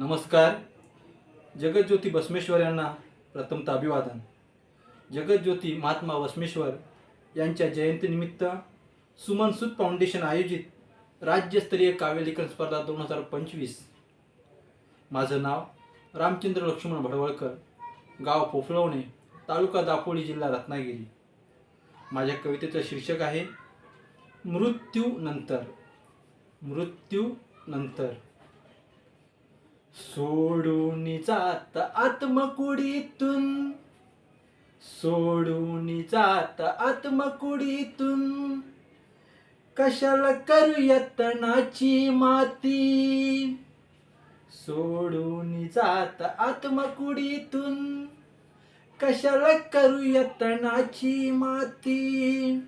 नमस्कार. जगज्योती बसमेश्वर यांना प्रथमतः अभिवादन. जगज्योती महात्मा बसमेश्वर यांच्या जयंतीनिमित्त सुमनसूत फाउंडेशन आयोजित राज्यस्तरीय काव्यलेखन स्पर्धा दोन हजार पंचवीस. माझं नाव रामचंद्र लक्ष्मण भडवळकर गाव पोफळवणे तालुका दापोली जिल्हा रत्नागिरी. माझ्या कवितेचं शीर्षक आहे मृत्यू नंतर. मृत्यू नंतर. सोडून जात आत्मकुडीतून. सोडून जात आत्मकुडीतून. कशाला करू तणाची माती? सोडून जात आत्मकुडीतून. कशाला करू तणाची माती?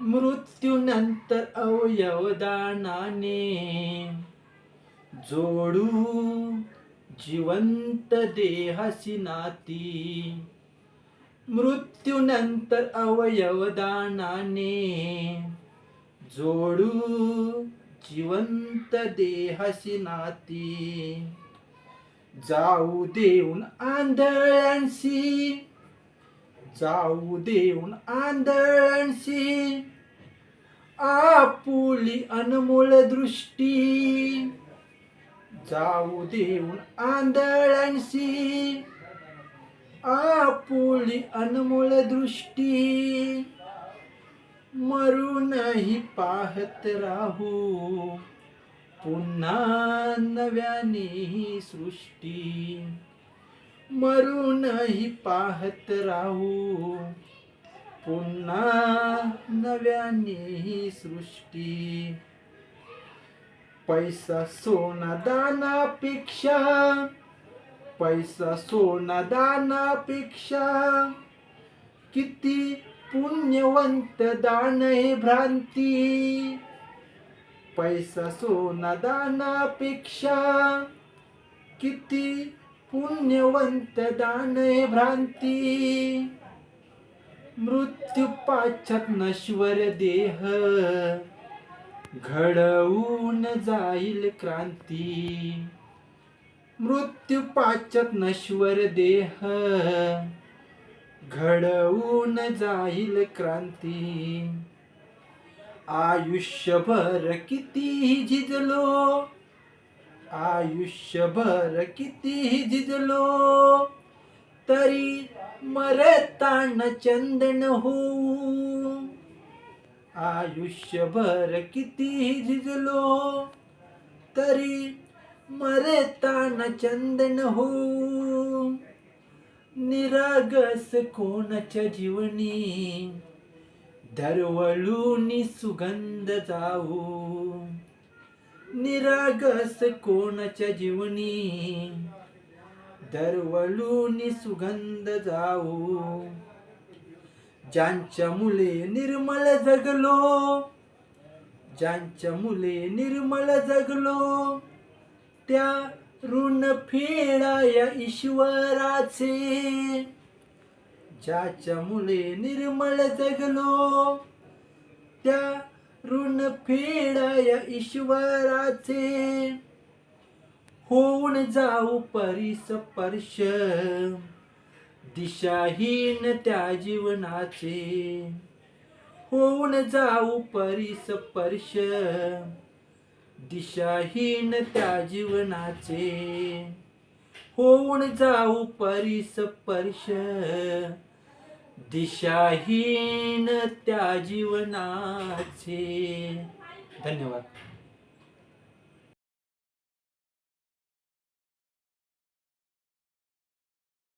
मृत्यूनंतर अवयवदानाने जोडू जिवंत देहासी नाती. मृत्यूनंतर अवयवदानाने जोडू जिवंत देहाशी नाती. जाऊ देऊन आंधळ्यांशी जाऊ देऊन आंधळ्यांशी. आपुली अनमोल दृष्टी जाऊ देऊन आंधळांशी. आपुली अनमोल दृष्टी. मरूनही पाहत राहू. पुन्हा नव्याने ही सृष्टी. मरूनही पाहत राहू. पुन्हा नव्याने ही सृष्टी. पैसा सोना दानापेक्षा पैसा सोना दानापेक्षा किती पुण्यवंत दान हे भ्रांती. पैसा सोना दानापेक्षा किती पुण्यवंत दान हे भ्रांती. मृत्यू पाच्छत नश्वर देह घडवून जाईल क्रांती. मृत्यू पाचत नश्वर देह. घडवून जाईल क्रांती. आयुष्यभर कितीही झिजलो. आयुष्यभर कितीही झिजलो. तरी मरताना चंदन होऊ. आयुष्यभर कितीही झिजलो तरी मरेतान चंदन होऊ निरागस कोणाच्या जीवनी? दरवळून सुगंध जाऊ. निरागस कोणाच्या जीवनी? दरवळून सुगंध जाऊ. ज्यांच्या मुले निर्मळ जगलो ज्यांच्या मुले निर्मळ जगलो त्या ऋण फेडाया ईश्वराचे. ज्याच्या मुले निर्मळ जगलो त्या ऋण फेडाया ईश्वराचे. होऊन जाऊ परिस्पर्श दिशाहीन त्या जीवनाचे. होऊन जाऊ परिस स्पर्श दिशाहीन त्या जीवनाचे. होऊन जाऊ परिस स्पर्श दिशाहीन त्या जीवनाचे. धन्यवाद.